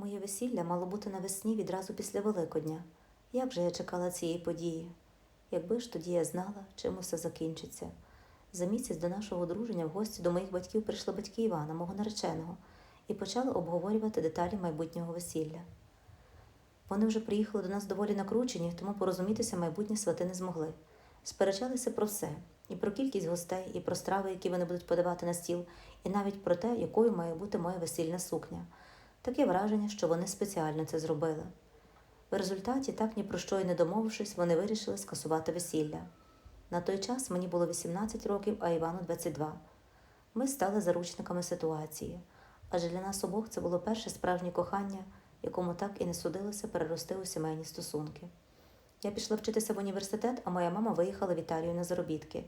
Моє весілля мало бути навесні відразу після Великодня. Як же я чекала цієї події? Якби ж тоді я знала, чим усе закінчиться. За місяць до нашого одруження в гості до моїх батьків прийшли батьки Івана, мого нареченого, і почали обговорювати деталі майбутнього весілля. Вони вже приїхали до нас доволі накручені, тому порозумітися майбутні свати не змогли. Сперечалися про все: і про кількість гостей, і про страви, які вони будуть подавати на стіл, і навіть про те, якою має бути моя весільна сукня. Таке враження, що вони спеціально це зробили. В результаті, так ні про що й не домовившись, вони вирішили скасувати весілля. На той час мені було 18 років, а Івану 22. Ми стали заручниками ситуації, адже для нас обох це було перше справжнє кохання, якому так і не судилося перерости у сімейні стосунки. Я пішла вчитися в університет, а моя мама виїхала в Італію на заробітки.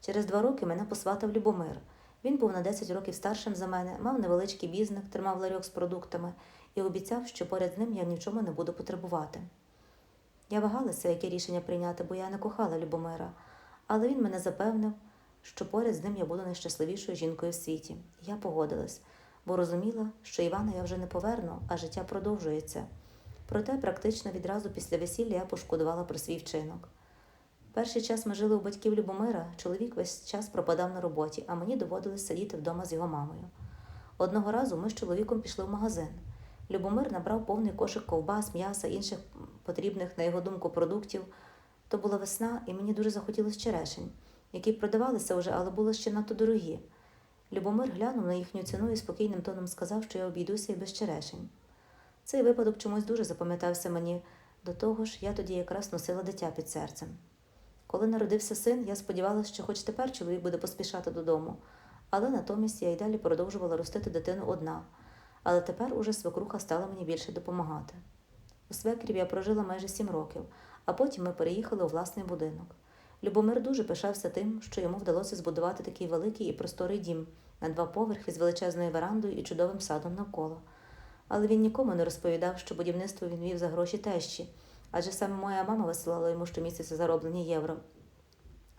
Через два роки мене посватав Любомир. Він був на 10 років старшим за мене, мав невеличкий бізнес, тримав ларьок з продуктами і обіцяв, що поряд з ним я в нічому не буду потребувати. Я вагалася, яке рішення прийняти, бо я не кохала Любомира, але він мене запевнив, що поряд з ним я буду найщасливішою жінкою в світі. Я погодилась, бо розуміла, що Івана я вже не поверну, а життя продовжується. Проте практично відразу після весілля я пошкодувала про свій вчинок. Перший час ми жили у батьків Любомира, чоловік весь час пропадав на роботі, а мені доводилось сидіти вдома з його мамою. Одного разу ми з чоловіком пішли в магазин. Любомир набрав повний кошик ковбас, м'яса, інших потрібних, на його думку, продуктів. То була весна, і мені дуже захотілося черешень, які продавалися вже, але були ще надто дорогі. Любомир глянув на їхню ціну і спокійним тоном сказав, що я обійдуся і без черешень. Цей випадок чомусь дуже запам'ятався мені. До того ж, я тоді якраз носила дитя під серцем. Коли народився син, я сподівалася, що хоч тепер чоловік буде поспішати додому, але натомість я й далі продовжувала ростити дитину одна. Але тепер уже свекруха стала мені більше допомагати. У свекрів я прожила майже сім років, а потім ми переїхали у власний будинок. Любомир дуже пишався тим, що йому вдалося збудувати такий великий і просторий дім на два поверхи з величезною верандою і чудовим садом навколо. Але він нікому не розповідав, що будівництво він вів за гроші тещі, адже саме моя мама висилала йому щомісяця зароблені євро.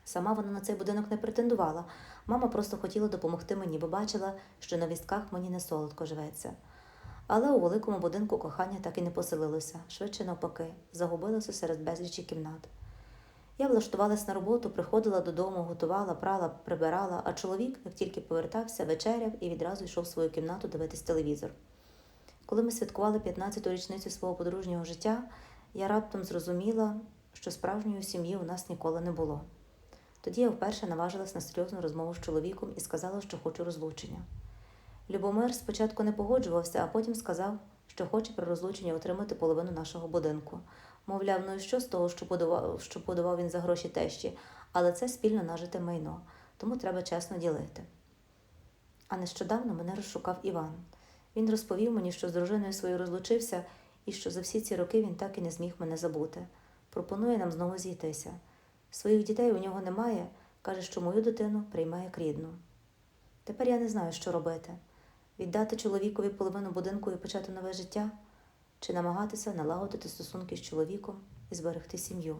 Сама вона на цей будинок не претендувала. Мама просто хотіла допомогти мені, бо бачила, що на вістках мені не солодко живеться. Але у великому будинку кохання так і не поселилося, швидше навпаки, загубилося серед безлічі кімнат. Я влаштувалась на роботу, приходила додому, готувала, прала, прибирала, а чоловік, як тільки повертався, вечеряв і відразу йшов в свою кімнату дивитись телевізор. Коли ми святкували 15-ту річницю свого подружнього життя, я раптом зрозуміла, що справжньої сім'ї у нас ніколи не було. Тоді я вперше наважилась на серйозну розмову з чоловіком і сказала, що хочу розлучення. Любомир спочатку не погоджувався, а потім сказав, що хоче при розлученні отримати половину нашого будинку. Мовляв, ну і що з того, що подавав, що подавав він за гроші тещі, але це спільно нажите майно, тому треба чесно ділити. А нещодавно мене розшукав Іван. Він розповів мені, що з дружиною своєю розлучився і що за всі ці роки він так і не зміг мене забути. Пропонує нам знову зійтися. Своїх дітей у нього немає, каже, що мою дитину приймає як рідну. Тепер я не знаю, що робити віддати чоловікові половину будинку і почати нове життя, чи намагатися налагодити стосунки з чоловіком і зберегти сім'ю.